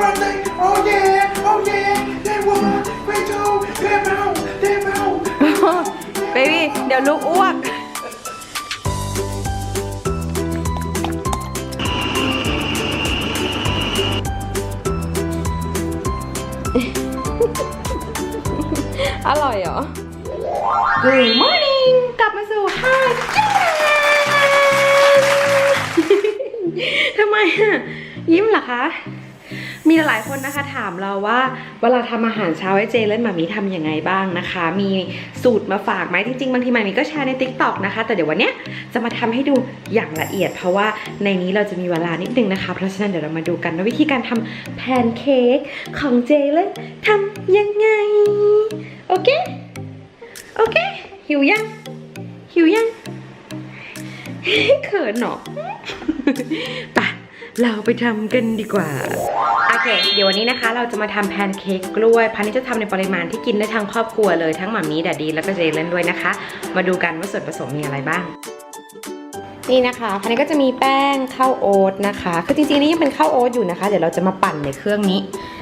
birthday oh yeah oh yeah ได้วัวไปโชว์เด้เมาเด้เมาเบบี้เดี๋ยวลูกอ้วก อร่อยเหรอ Good morning กลับมาสู่ Hi Japan ทำไมอะยิ้มเหรอคะ มีหลายคนนะคะถามเราว่าเวลาทำอาหารเช้าให้เจเล่นมามีทำยังไงบ้างนะคะ มีสูตรมาฝากไหมจริงๆบางทีมามีก็แชร์ใน t ิ k t o k นะคะ แต่เดี๋ยววันนี้จะมาทำให้ดูอย่างละเอียด เพราะว่าในนี้เราจะมีเวลานิดนึงนะคะ เพราะฉะนั้นเดี๋ยวเรามาดูกันว่าวิธีการทำแพนเค้กของเจเล่นทำยังไง โอเค โอเค หิวยัง หิวยังเขินเหรอไปะ เราไปทำกันดีกว่า โอเค เดี๋ยววันนี้นะคะ เราจะมาทำแพนเค้กกล้วย พันนี้จะทำในปริมาณที่กินได้ทั้งครอบครัวเลยทั้งหมามีแดดดีแล้วก็เจเลนด้วยนะคะ มาดูกันว่าส่วนผสมมีอะไรบ้าง นี่นะคะพันนี้ก็จะมีแป้งข้าวโอ๊ตนะคะ คือจริงๆนี่ยังเป็นข้าวโอ๊ตอยู่นะคะ เดี๋ยวเราจะมาปั่นในเครื่องนี้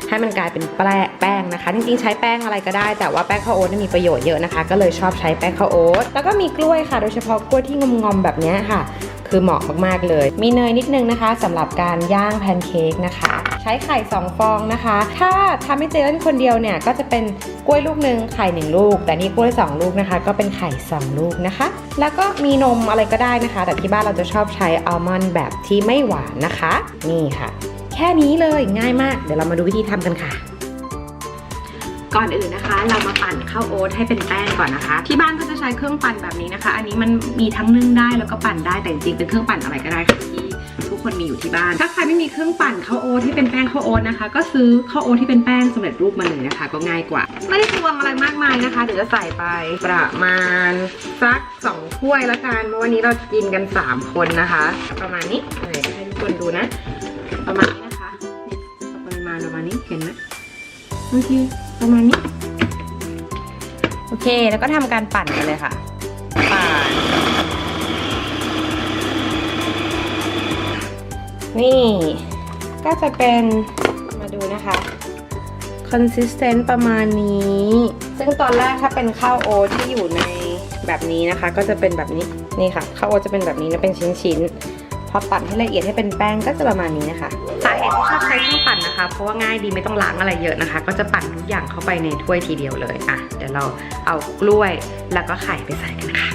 ให้มันกลายเป็นแป้งแป้งนะคะ จริงๆ ใช้แป้งอะไรก็ได้ แต่ว่าแป้งข้าวโอ๊ตมีประโยชน์เยอะนะคะ ก็เลยชอบใช้แป้งข้าวโอ๊ต แล้วก็มีกล้วยค่ะ โดยเฉพาะกล้วยที่งอมๆแบบนี้ค่ะ คือเหมาะมากๆเลย มีเนยนิดนึงนะคะสำหรับการย่างแพนเค้กนะคะ ใช้ไข่ 2 ฟองนะคะ ถ้าทำให้เจเล่นคนเดียวเนี่ยก็จะเป็นกล้วยลูกหนึ่งไข่ 1 ลูก แต่นี่กล้วย 2 ลูกนะคะ ก็เป็นไข่ 2 ลูกนะคะ แล้วก็มีนมอะไรก็ได้นะคะ แต่ที่บ้านเราจะชอบใช้อัลมอนด์แบบที่ไม่หวานนะคะ นี่ค่ะ แค่นี้เลยง่ายมาก เดี๋ยวเรามาดูวิธีทำกันค่ะ ก่อนอื่นนะคะ เรามาปั่นข้าวโอ๊ตให้เป็นแป้งก่อนนะคะ ที่บ้านก็จะใช้เครื่องปั่นแบบนี้นะคะ อันนี้มันมีทั้งนึ่งได้แล้วก็ปั่นได้แต่จริงๆเป็นเครื่องปั่นอะไรก็ได้ค่ะที่ทุกคนมีอยู่ที่บ้าน ถ้าใครไม่มีเครื่องปั่นข้าวโอ๊ตที่เป็นแป้งข้าวโอ๊ตนะคะ ก็ซื้อข้าวโอ๊ตที่เป็นแป้งสำเร็จรูปมาเลยนะคะ ก็ง่ายกว่า ไม่ได้ตวงอะไรมากมายนะคะ เดี๋ยวจะใส่ไปประมาณสักสองถ้วยละกันเพราะวันนี้เรากินกันสามคนนะคะ ประมาณนี้ให้ทุกคนดูนะ ประมาณนี้นะคะเนี่ยปริมาณประมาณนี้เห็นไหม โอเค ประมาณนี้ โอเค แล้วก็ทำการปั่นกันเลยค่ะ ปั่น นี่ ก็จะเป็นมาดูนะคะ consistent ประมาณนี้ ซึ่งตอนแรกถ้าเป็นข้าวโอ๊ตที่อยู่ในแบบนี้นะคะ ก็จะเป็นแบบนี้ นี่ค่ะ ข้าวโอ๊ตจะเป็นแบบนี้นะเป็นชิ้นๆ พอปั่นให้ละเอียดให้เป็นแป้งก็จะประมาณนี้นะคะ ปั่นนะคะ เพราะว่าง่ายดีไม่ต้องล้างอะไรเยอะนะคะ ก็จะปั่นทุกอย่างเข้าไปในถ้วยทีเดียวเลยอะเดี๋ยวเราเอากล้วยแล้วก็ไข่ไปใส่กันค่ะ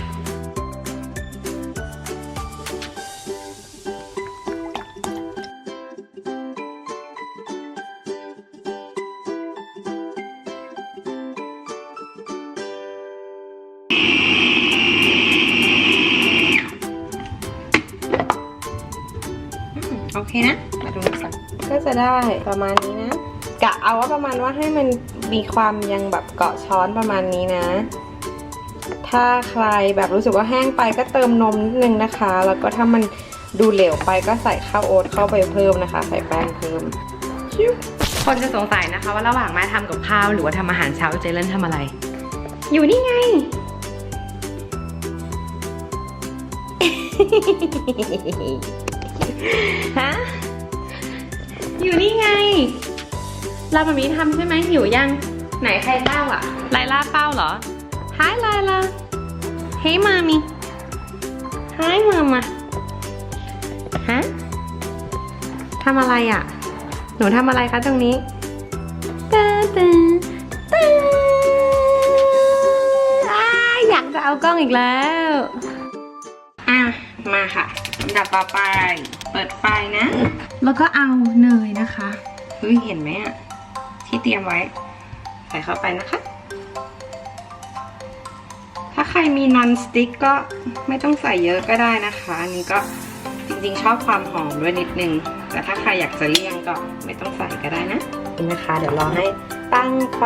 โอเคนะ มาดูกันก็จะได้ประมาณนี้นะ กะเอาว่าประมาณว่าให้มันมีความยังแบบเกาะช้อนประมาณนี้นะ ถ้าใครแบบรู้สึกว่าแห้งไปก็เติมนมนิดนึงนะคะ แล้วก็ถ้ามันดูเหลวไปก็ใส่ข้าวโอ๊ตเข้าไปเพิ่มนะคะ ใส่แป้งเพิ่มชิวคนจะสงสัยนะคะ ว่าระหว่างแม่ทำกับข้าวหรือว่าทำอาหารเช้าเจเลนทำอะไร อยู่นี่ไง ฮะ อยู่นี่ไง เราแบบนี้ทำใช่ไหมหิวยัง ไหนใครเป้าอะ ไลล่าเป้าเหรอ Hi ไลล่า Hey มามี Hi มามาฮะทำอะไรอะ หนูทำอะไรคะตรงนี้ตาตาตาอ้ายอยากจะเอากล้องอีกแล้ว อะ มาค่ะ ลำดับต่อไป เปิดไฟนะ แล้วก็เอาเนยนะคะเฮ้ยเห็นไหมอะที่เตรียมไว้ ใส่เข้าไปนะคะ ถ้าใครมีนอนสติ๊กก็ไม่ต้องใส่เยอะก็ได้นะคะ อันนี้ก็จริงๆชอบความหอมด้วยนิดนึง แต่ถ้าใครอยากจะเลี่ยงก็ไม่ต้องใส่ก็ได้นะนี่นะคะ เดี๋ยวรอให้ตั้งไฟ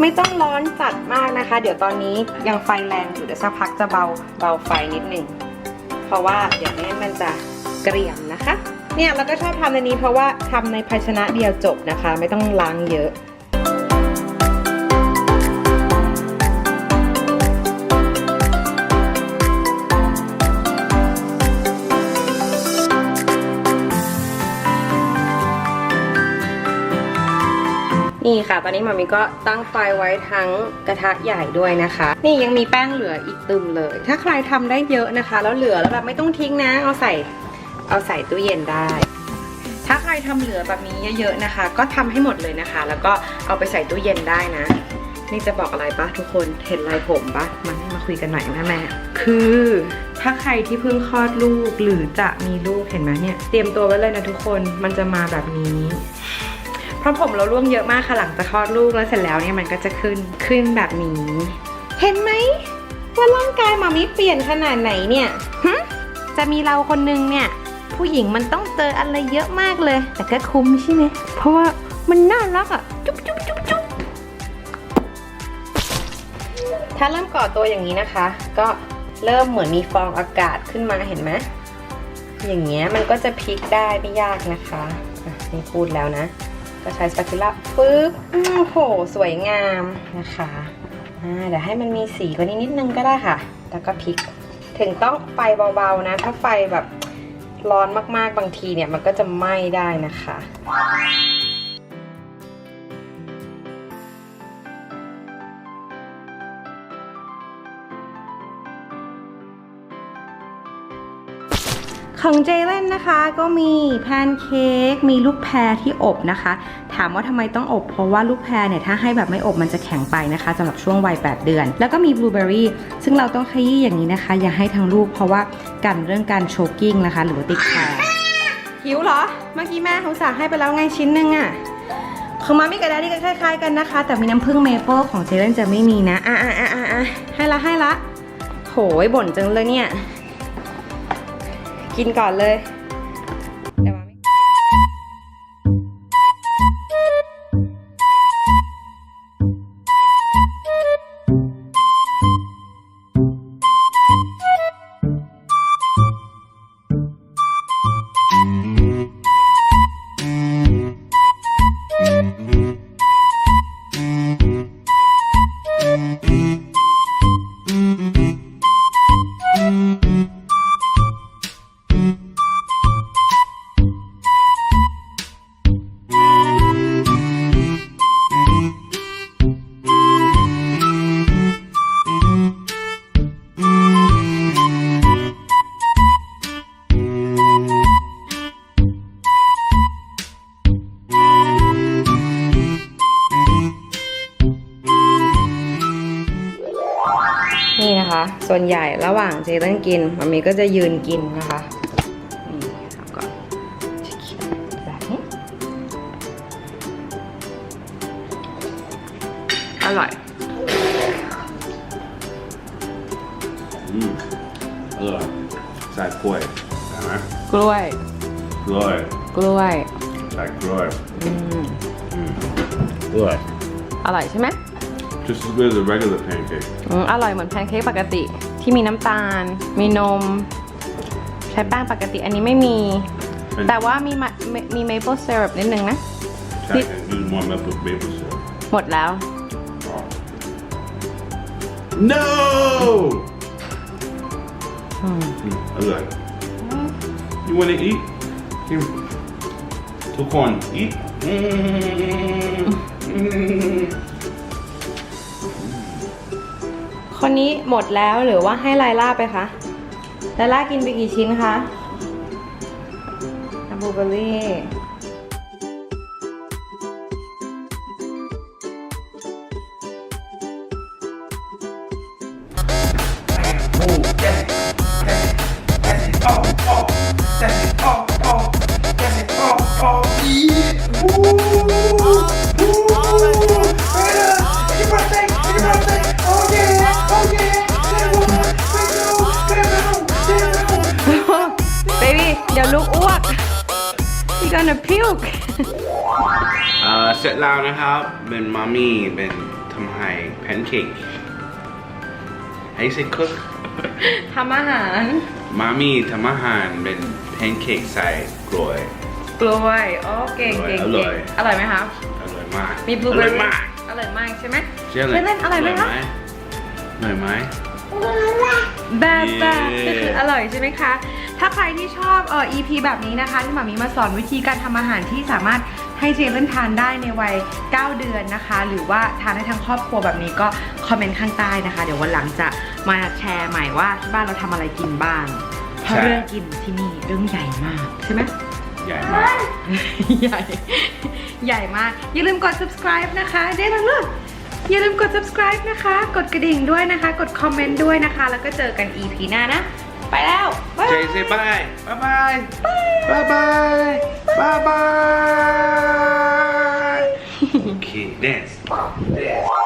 ไม่ต้องร้อนจัดมากนะคะ เดี๋ยวตอนนี้ยังไฟแรงอยู่เดี๋ยวสักพักจะเบาเบาไฟนิดนึง เพราะว่าเดี๋ยวแม่มันจะเกรียมนะคะ เนี่ยเราก็ชอบทำในนี้เพราะว่าทำในภาชนะเดียวจบนะคะ ไม่ต้องล้างเยอะี่ค่ะ ตอนนี้มามีก็ตั้งไฟไว้ทั้งกระทะใหญ่ด้วยนะคะ นี่ยังมีแป้งเหลืออีกตึมเลย ถ้าใครทำได้เยอะนะคะ แล้วเหลือแล้วแบบไม่ต้องทิ้งนะ เอาใส่เอาใส่ตู้เย็นได้ ถ้าใครทำเหลือแบบนี้เยอะๆนะคะ ก็ทำให้หมดเลยนะคะ แล้วก็เอาไปใส่ตู้เย็นได้นะ นี่จะบอกอะไรปะทุกคนเห็นลายผมปะมามาคุยกันหน่อยนะแม่คือถ้าใครที่เพิ่งคลอดลูกหรือจะมีลูกเห็นไหมเนี่ยเตรียมตัวไว้เลยนะทุกคนมันจะมาแบบนี้ เพราะผมเราร่วงเยอะมากค่ะหลังจากคลอดลูกแล้วเสร็จแล้วเนี่ยมันก็จะขึ้นขึ้นแบบนี้ เห็นไหมว่าร่างกายหมามิเปลี่ยนขนาดไหนเนี่ยหึจะมีเราคนนึงเนี่ยผู้หญิงมันต้องเจออะไรเยอะมากเลย แต่ก็คุ้มใช่ไหมเพราะว่ามันน่ารักอะจุ๊บจุ๊บจุ๊บจุ๊บถ้าเริ่มก่อตัวอย่างนี้นะคะ ก็เริ่มเหมือนมีฟองอากาศขึ้นมาเห็นไหมอย่างเงี้ยมันก็จะพลิกได้ไม่ยากนะคะอะนี่พูดแล้วนะ ก็ใช้สปาคิล่าปึ๊บอ้าวโห สวยงามนะคะอ่าเดี๋ยวให้มันมีสีกว่านี้นิดนึงก็ได้ค่ะ แล้วก็พลิก ถึงต้องไฟเบาๆนะ ถ้าไฟแบบร้อนมากๆ บางทีเนี่ยมันก็จะไหม้ได้นะคะ ของเจเลนนะคะก็มีแพนเค้กมีลูกแพรที่อบนะคะ ถามว่าทำไมต้องอบ เพราะว่าลูกแพรเนี่ยถ้าให้แบบไม่อบมันจะแข็งไปนะคะสำหรับช่วงวัย 8 เดือน แล้วก็มีบลูเบอรี่ซึ่งเราต้องขยี้อย่างนี้นะคะ อย่าให้ทั้งลูกเพราะว่ากันเรื่องการโชกิ้งนะคะ หรือว่าติดคอหิวเหรอ เมื่อกี้แม่เขาสั่งให้ไปแล้วไงชิ้นหนึ่งอะของมามิกับดาดี้ก็คล้ายๆกันนะคะ แต่มีน้ำผึ้งเมเปิลของเจเลนจะไม่มีนะอะอะอะอะอะให้ละให้ละโหยบ่นจังเลยเนี่ย กินก่อนเลย ส่วนใหญ่ระหว่างเจเล่นกินมันมีก็จะยืนกินนะคะนี่แล้วก็จะเขียนแบบนี้อร่อย อืมอร่อยใส่กล้วยใช่ไหมกล้วย กล้วยกล้วยใส่กล้วยอืมอืมกล้วยอร่อยใช่ไหม just as good as a regular pancake อืมอร่อยเหมือนแพนเค้กปกติที่มีน้ำตาล มีนม ใช้แป้งปกติอันนี้ไม่มีเป็นแต่ว่ามีมะมีเมเปิลซีรัปนิดนึงนะ ใช่แต่ดูมันแบบ maple syrup หมดแล้ว no อืมอืมอร่อย you wanna eat Here. ทุกคน eat อืมอืม คนนี้หมดแล้วหรือว่าให้ไลล่าไปคะไลล่ากินไปกี่ชิ้นคะบลูเบอร์ puke เอ่อเสร็จแล้วนะครับ เป็นมามี่เป็นทำให้แพนเค้กให้เซ็คุกทำอาหาร มามี่ทำอาหารเป็นแพนเค้กใส่กล้วย กล้วยโอ้เก่งเก่งอร่เก่อย งอร่อยไหมคะอร่อยมากมีบลูอเบอร่อยร์รี่มากอร่อยมากใช่ไหมเชื่อเลยเล่นๆอร่อยไหมคะอร่อยไหม แบบแบบเย้ก็คืออร่อยใช่ไหมคะ ถ้าใครที่ชอบเอ่อ EP แบบนี้นะคะ ที่หมามีมาสอนวิธีการทำอาหารที่สามารถทให้เจเล่นทานได้ในวัย 9 เดือนนะคะ หรือว่าทานได้ทั้งครอบครัวแบบนี้ก็คอมเมนต์ข้างใต้นะคะ เดี๋ยววันหลังจะมาแชร์ใหม่ว่าที่บ้านเราทำอะไรกินบ้างเพราะใช่ เรื่องกินที่นี่เรื่องใหญ่มากใช่ไหม ใหญ่มาก ใหญ่ใหญ่มาก อย่าลืมกด subscribe นะคะเจ๊ทังเลือกอย่าลืมกด subscribe นะคะ กดกระดิ่งด้วยนะคะ กดคอมเมนต์ด้วยนะคะ แล้วก็เจอกัน EP หน้านะ ไปแล้วบ๊ายบาย Jay say bye. Bye bye. Bye bye. Bye bye. okay, dance. Dance.